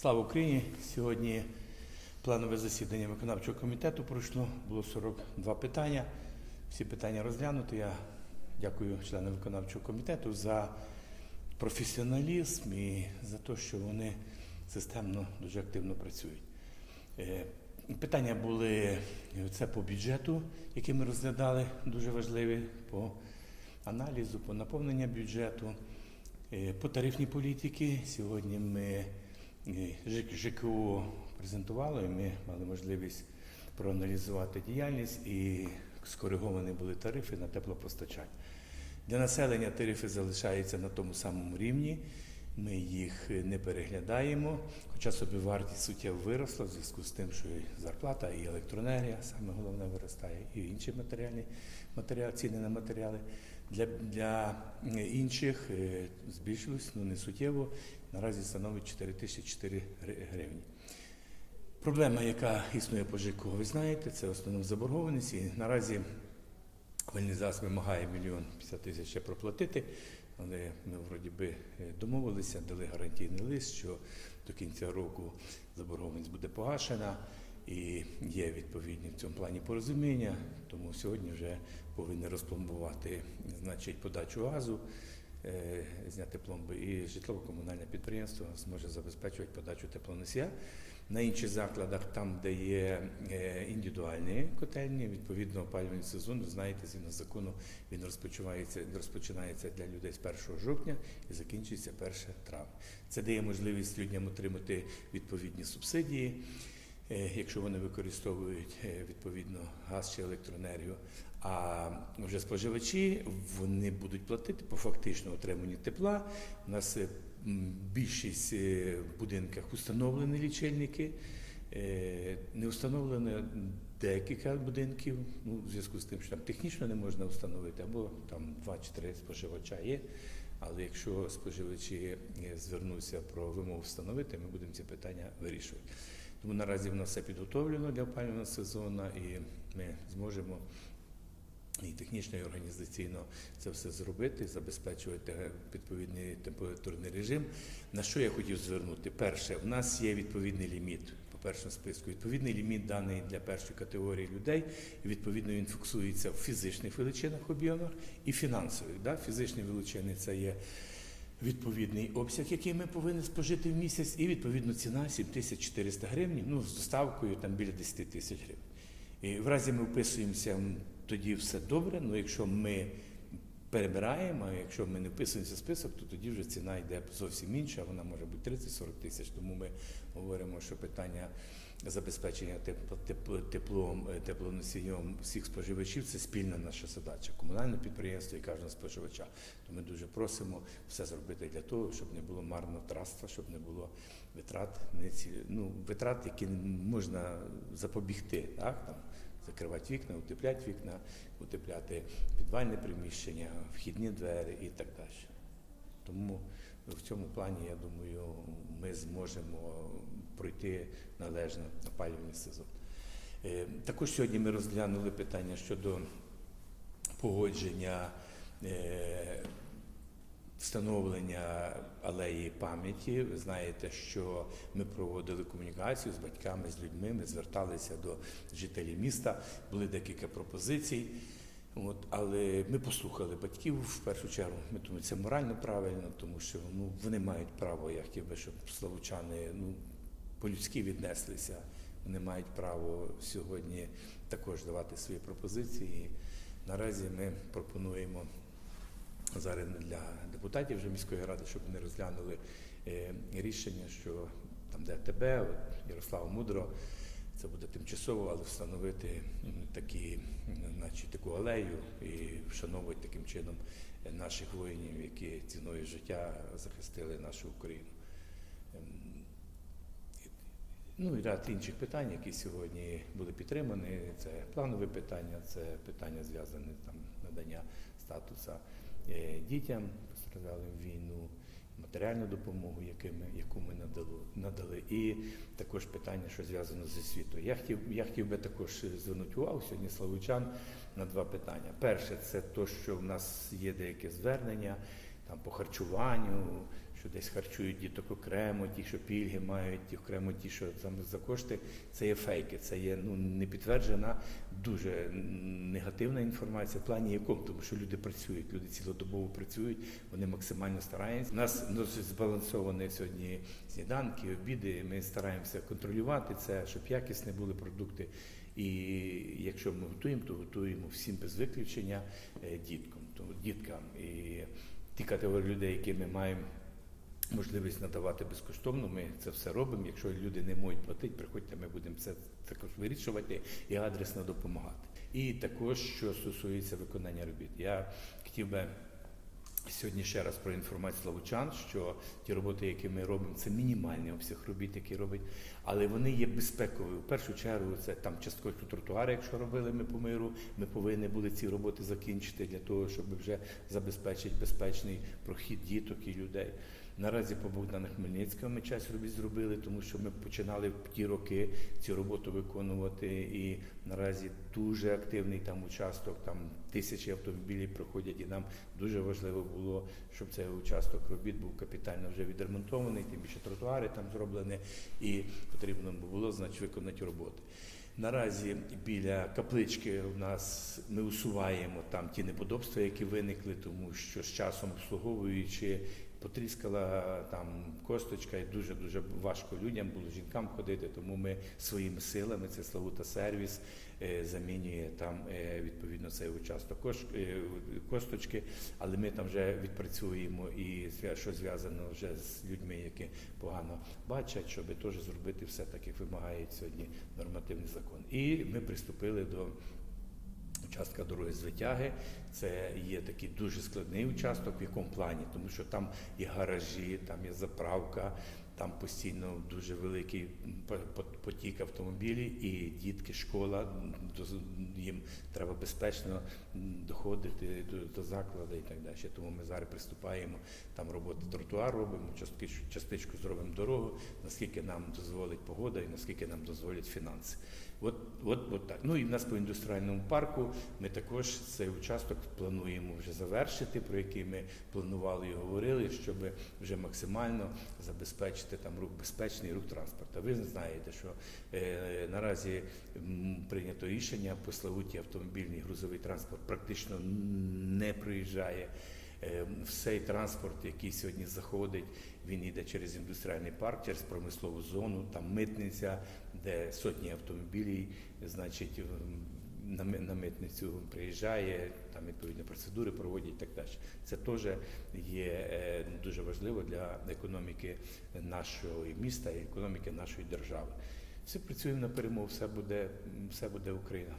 Слава Україні! Сьогодні планове засідання виконавчого комітету пройшло. Було 42 питання. Всі питання розглянуті. Я дякую членам виконавчого комітету за професіоналізм і за те, що вони системно дуже активно працюють. Е, Питання були е, це по бюджету, який ми розглядали, дуже важливі, по аналізу, по наповненню бюджету, Е, по тарифній політиці. Сьогодні ми ЖКО презентували, ми мали можливість проаналізувати діяльність і скориговані були тарифи на теплопостачання. Для населення тарифи залишаються на тому самому рівні. Ми їх не переглядаємо, хоча собівартість суттєво виросла в зв'язку з тим, що і зарплата, і електроенергія, саме головне виростає, і інші матеріальні матеріали, ціни на матеріали. Для, для інших е, збільшилось, ну не суттєво, наразі становить 4004 гри- гривні. Проблема, яка існує по ЖКО, ви знаєте, це основна заборгованість. І наразі Вальнізас вимагає мільйон 50 тисяч ще проплатити, але ми вроді би е, домовилися, дали гарантійний лист, що до кінця року заборгованість буде погашена. І є відповідні в цьому плані порозуміння, тому сьогодні вже повинні розпломбувати значить, подачу газу, зняти пломби, і житлово-комунальне підприємство зможе забезпечувати подачу теплоносія. На інших закладах, там, де є е, індивідуальні котельні, відповідно опалювальний сезон, ви знаєте, згідно закону він розпочинається, розпочинається для людей з 1 жовтня і закінчується 1 травня. Це дає можливість людям отримати відповідні субсидії, е, якщо вони використовують е, відповідно газ чи електроенергію. А вже споживачі вони будуть платити по фактично отриманню тепла. У нас е, більшість е, в будинках установлені лічильники. Е, Не встановлено декілька будинків, ну, в зв'язку з тим, що там технічно не можна встановити, або там два чи три споживача є. Але якщо споживачі е, звернуться про вимогу встановити, ми будемо ці питання вирішувати. Тому наразі в нас все підготовлено для опалювального сезону, і ми зможемо і технічно, і організаційно це все зробити, забезпечувати відповідний температурний режим. На що я хотів звернути? Перше, в нас є відповідний ліміт по першому списку. Відповідний ліміт даний для першої категорії людей, і відповідно він фіксується в фізичних величинах об'ємах і фінансових. Да? Фізичні величини це є. Відповідний обсяг, який ми повинні спожити в місяць, і відповідно ціна 7400 гривень, ну з доставкою там біля 10 тисяч гривень. І в разі ми вписуємося, тоді все добре. Ну якщо ми перебираємо, а якщо ми не вписуємося в список, то тоді вже ціна йде зовсім інша, вона може бути 30-40 тисяч. Тому ми говоримо, що питання забезпечення тепло- тепло- теплом, е, теплоносієм всіх споживачів це спільна наша задача, комунальне підприємство і кожного споживача. То ми дуже просимо все зробити для того, щоб не було марнотратства, щоб не було витрат, не ці, ну, витрат, які можна запобігти. Так? Там, закривати вікна, утепляти вікна, утепляти підвальне приміщення, вхідні двері і так далі. Тому в цьому плані, я думаю, ми зможемо пройти належно опалювальний сезон. Е, Також сьогодні ми розглянули питання щодо погодження е, встановлення алеї пам'яті. Ви знаєте, що ми проводили комунікацію з батьками, з людьми. Ми зверталися до жителів міста. Були декілька пропозицій. От, але ми послухали батьків в першу чергу. Ми думаємо, це морально правильно, тому що ну, вони мають право. Я хотів щоб славучани ну, по-людськи віднеслися. Вони мають право сьогодні також давати свої пропозиції. Наразі ми пропонуємо зараз для депутатів вже міської ради, щоб вони розглянули е, рішення, що там, де ТБ, Ярослав Мудро, це буде тимчасово, але встановити такі, значить, таку алею і вшановувати таким чином наших воїнів, які ціною життя захистили нашу Україну. Ну і ряд інших питань, які сьогодні були підтримані. Це планові питання, це питання зв'язані там надання статусу е, дітям постраждалим війну, матеріальну допомогу, яки ми, яку ми надали, надали, і також питання, що зв'язано з освітою. Я хотів, я хотів би також звернути увагу сьогодні славучан на два питання. Перше, це те, що в нас є деяке звернення там по харчуванню, що десь харчують діток окремо, ті, що пільги мають, ті окремо ті, що там за кошти, це є фейки, це є ну, не дуже негативна інформація в плані якому, тому що люди працюють, люди цілодобово працюють, вони максимально стараються. У нас досить збалансовані сьогодні сніданки, обіди. Ми стараємося контролювати це, щоб якісні були продукти. І якщо ми готуємо, то готуємо всім без виключення е, діткам, то діткам і ті категорії людей, які ми маємо можливість надавати безкоштовно. Ми це все робимо. Якщо люди не можуть платити, приходьте, ми будемо це також вирішувати і адресно допомагати. І також, що стосується виконання робіт, я хотів би. Сьогодні ще раз про інформацію славучан, що ті роботи, які ми робимо, це мінімальний обсяг робіт, які робить, але вони є безпекові. В першу чергу це там частково тротуари, якщо робили ми по миру, ми повинні були ці роботи закінчити для того, щоб вже забезпечити безпечний прохід діток і людей. Наразі по Богдана Хмельницького ми часть робіт зробили, тому що ми починали в ті роки цю роботу виконувати. І наразі дуже активний там участок, там тисячі автомобілів проходять, і нам дуже важливо було, щоб цей участок робіт був капітально вже відремонтований, тим більше тротуари там зроблені, і потрібно було значить виконати роботи. Наразі біля каплички у нас ми усуваємо там ті неподобства, які виникли, тому що з часом обслуговуючи, потріскала там косточка, і дуже дуже важко людям було жінкам ходити. Тому ми своїми силами, це Славута сервіс, е, замінює там е, відповідно цей участок е, косточки, але ми там вже відпрацюємо і що зв'язано вже з людьми, які погано бачать, щоб теж зробити все так, як вимагає сьогодні нормативний закон. І ми приступили до Участка дороги з витяги це є такий дуже складний участок, в якому плані, тому що там є гаражі, там є заправка, там постійно дуже великий по- по- потік автомобілів, і дітки, школа їм треба безпечно доходити до, до закладу і так далі. Тому ми зараз приступаємо там роботи тротуар робимо, частичку, частичку зробимо дорогу, наскільки нам дозволить погода і наскільки нам дозволять фінанси. От, от, от так. Ну і в нас по індустріальному парку ми також цей участок плануємо вже завершити, про який ми планували і говорили, щоб вже максимально забезпечити там рух безпечний рух транспорту. Ви знаєте, що е, наразі прийнято рішення по Славуті автомобільний грузовий транспорт практично не проїжджає. Е, Всей транспорт, який сьогодні заходить, він йде через індустріальний парк, через промислову зону, там митниця, де сотні автомобілів, значить, м, на митницю приїжджає, там відповідні процедури проводять і так далі. Це теж є е, дуже важливо для економіки нашого міста і економіки нашої держави. Всі працюємо на перемогу, все буде, все буде Україна.